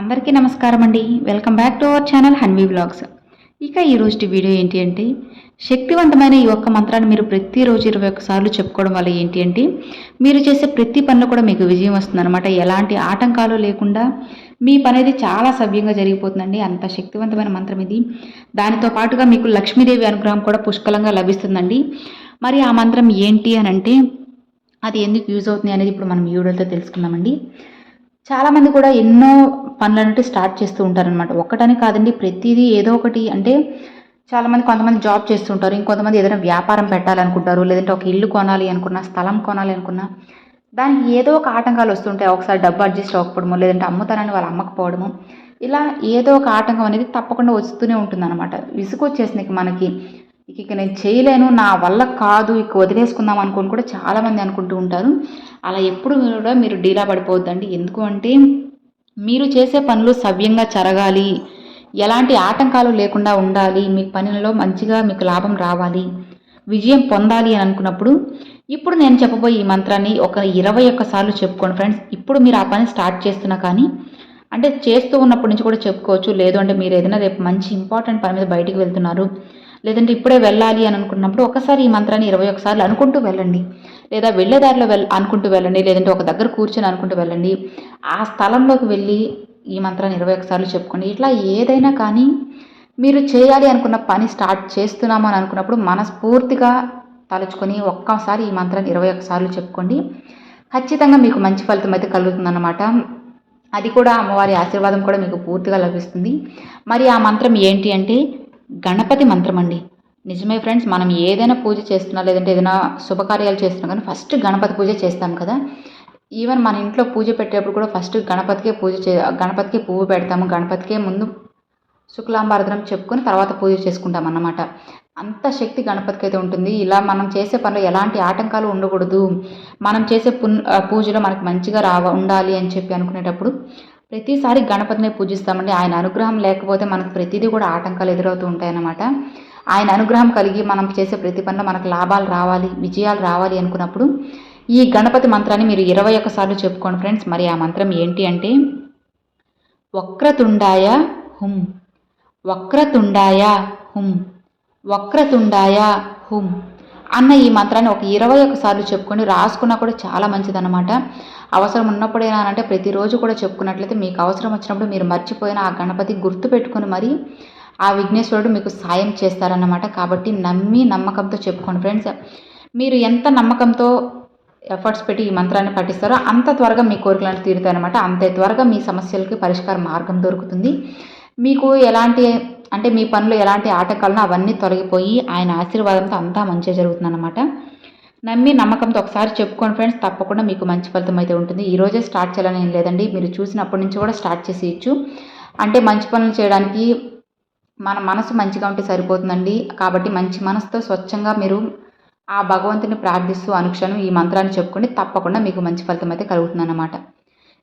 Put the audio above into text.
అందరికీ నమస్కారం అండి. Welcome back to our channel Hanvi blogs ఇక ఈ రోజు వీడియో ఏంటి అంటే శక్తివంతమైన ఈ ఒక్క మంత్రాన్ని మీరు ప్రతిరోజు ఇరవై ఒక్కసార్లు చెప్పుకోవడం వల్ల ఏంటి అంటే మీరు చేసే ప్రతి పనిలో కూడా మీకు విజయం వస్తుందన్నమాట. ఎలాంటి ఆటంకాలు లేకుండా మీ పని అనేది చాలా సవ్యంగా జరిగిపోతుందండి. అంత శక్తివంతమైన మంత్రం ఇది. దానితో పాటుగా మీకు లక్ష్మీదేవి అనుగ్రహం కూడా పుష్కలంగా లభిస్తుందండి. మరి ఆ మంత్రం ఏంటి అని అంటే అది ఎందుకు యూజ్ అవుతుంది అనేది ఇప్పుడు మనం ఈ వీడియోతో తెలుసుకుందామండి. చాలామంది కూడా ఎన్నో పనులంటే స్టార్ట్ చేస్తూ ఉంటారనమాట ఒక్కటని కాదండి ప్రతిదీ ఏదో ఒకటి అంటే చాలామంది కొంతమంది జాబ్ చేస్తుంటారు ఇంకొంతమంది ఏదైనా వ్యాపారం పెట్టాలనుకుంటారు. లేదంటే ఒక ఇల్లు కొనాలి అనుకున్నా స్థలం కొనాలి అనుకున్నా దానికి ఏదో ఒక ఆటంకాలు వస్తుంటాయి. ఒకసారి డబ్బు అడ్జస్ట్ అవ్వకపోవడము లేదంటే అమ్ముతానని వాళ్ళు అమ్మకపోవడము ఇలా ఏదో ఒక ఆటంకం అనేది తప్పకుండా వస్తూనే ఉంటుందన్నమాట. అనమాట వచ్చేసింది మనకి. ఇక ఇక నేను చేయలేను నా వల్ల కాదు ఇక వదిలేసుకుందాం అనుకుని కూడా చాలామంది అనుకుంటూ ఉంటారు. అలా ఎప్పుడు కూడా మీరు డీలా పడిపోవద్దండి. ఎందుకు అంటే మీరు చేసే పనులు సవ్యంగా జరగాలి. ఎలాంటి ఆటంకాలు లేకుండా ఉండాలి. మీ పనిలో మంచిగా మీకు లాభం రావాలి. విజయం పొందాలి అని అనుకున్నప్పుడు ఇప్పుడు నేను చెప్పబోయే ఈ మంత్రాన్ని ఒక ఇరవై ఒక్కసార్లు చెప్పుకోండి ఫ్రెండ్స్. ఇప్పుడు మీరు ఆ పని స్టార్ట్ చేస్తున్నా కానీ అంటే చేస్తూ ఉన్నప్పటి నుంచి కూడా చెప్పుకోవచ్చు. లేదు అంటే మీరు ఏదైనా రేపు మంచి ఇంపార్టెంట్ పని మీద బయటికి వెళ్తున్నారు. లేదంటే ఇప్పుడే వెళ్ళాలి అని అనుకున్నప్పుడు ఒకసారి ఈ మంత్రాన్ని ఇరవై ఒకసార్లు అనుకుంటూ వెళ్ళండి. లేదా వెళ్ళేదారిలో వెళ్ అనుకుంటూ వెళ్ళండి. లేదంటే ఒక దగ్గర కూర్చొని అనుకుంటూ వెళ్ళండి. ఆ స్థలంలోకి వెళ్ళి ఈ మంత్రాన్ని ఇరవై ఒకసార్లు చెప్పుకోండి. ఇట్లా ఏదైనా కానీ మీరు చేయాలి అనుకున్న పని స్టార్ట్ చేస్తున్నాము అని అనుకున్నప్పుడు మనస్ఫూర్తిగా తలుచుకొని ఒక్కసారి ఈ మంత్రాన్ని ఇరవై ఒకసార్లు చెప్పుకోండి. ఖచ్చితంగా మీకు మంచి ఫలితం అయితే కలుగుతుందన్నమాట. అది కూడా అమ్మవారి ఆశీర్వాదం కూడా మీకు పూర్తిగా లభిస్తుంది. మరి ఆ మంత్రం ఏంటి అంటే గణపతి మంత్రం అండి. నిజమే ఫ్రెండ్స్ మనం ఏదైనా పూజ చేస్తున్నా లేదంటే ఏదైనా శుభకార్యాలు చేస్తున్నా కానీ ఫస్ట్ గణపతి పూజ చేస్తాం కదా. ఈవెన్ మన ఇంట్లో పూజ పెట్టేటప్పుడు కూడా ఫస్ట్ గణపతికే పూజ చే గణపతికి పువ్వు పెడతాము. గణపతికే ముందు శుక్లాంబారదనం చెప్పుకొని తర్వాత పూజ చేసుకుంటాం అన్నమాట. అంత శక్తి గణపతికి అయితే ఉంటుంది. ఇలా మనం చేసే పనిలో ఎలాంటి ఆటంకాలు ఉండకూడదు. మనం చేసే పున్ పూజలో మనకు మంచిగా రావ ఉండాలి అని చెప్పి అనుకునేటప్పుడు ప్రతిసారి గణపతిని పూజిస్తామండి. ఆయన అనుగ్రహం లేకపోతే మనకు ప్రతిదీ కూడా ఆటంకాలు ఎదురవుతూ ఉంటాయన్నమాట. ఆయన అనుగ్రహం కలిగి మనం చేసే ప్రతి పనిలో మనకు లాభాలు రావాలి విజయాలు రావాలి అనుకున్నప్పుడు ఈ గణపతి మంత్రాన్ని మీరు ఇరవై ఒక్కసార్లు చెప్పుకోండి ఫ్రెండ్స్. మరి ఆ మంత్రం ఏంటి అంటే వక్రతుండాయ హుం వక్రతుండాయ హుం వక్రతుండాయ హుం. అన్న ఈ మంత్రాన్ని ఒక ఇరవై ఒకసార్లు చెప్పుకొని రాసుకున్నా కూడా చాలా మంచిదన్నమాట. అవసరం ఉన్నప్పుడైనా అంటే ప్రతిరోజు కూడా చెప్పుకున్నట్లయితే మీకు అవసరం వచ్చినప్పుడు మీరు మర్చిపోయిన ఆ గణపతి గుర్తు పెట్టుకొని మరి ఆ విఘ్నేశ్వరుడు మీకు సాయం చేస్తారన్నమాట. కాబట్టి నమ్మి నమ్మకంతో చెప్పుకోండి ఫ్రెండ్స్. మీరు ఎంత నమ్మకంతో ఎఫర్ట్స్ పెట్టి ఈ మంత్రాన్ని పఠిస్తారో అంత త్వరగా మీ కోరికలను తీరుతాయన్నమాట. అంతే త్వరగా మీ సమస్యలకి పరిష్కార మార్గం దొరుకుతుంది. మీకు ఎలాంటి అంటే మీ పనులు ఎలాంటి ఆటంకాలను అవన్నీ తొలగిపోయి ఆయన ఆశీర్వాదంతో అంతా మంచిగా జరుగుతుందన్నమాట. నమ్మి నమ్మకంతో ఒకసారి చెప్పుకోండి ఫ్రెండ్స్ తప్పకుండా మీకు మంచి ఫలితం అయితే ఉంటుంది. ఈరోజే స్టార్ట్ చేయాలని ఏం లేదండి. మీరు చూసినప్పటి నుంచి కూడా స్టార్ట్ చేసేయచ్చు. అంటే మంచి పనులు చేయడానికి మన మనసు మంచిగా ఉంటే సరిపోతుందండి. కాబట్టి మంచి మనసుతో స్వచ్ఛంగా మీరు ఆ భగవంతుని ప్రార్థిస్తూ అనుక్షణం ఈ మంత్రాన్ని చెప్పుకొని తప్పకుండా మీకు మంచి ఫలితం అయితే కలుగుతుందన్నమాట.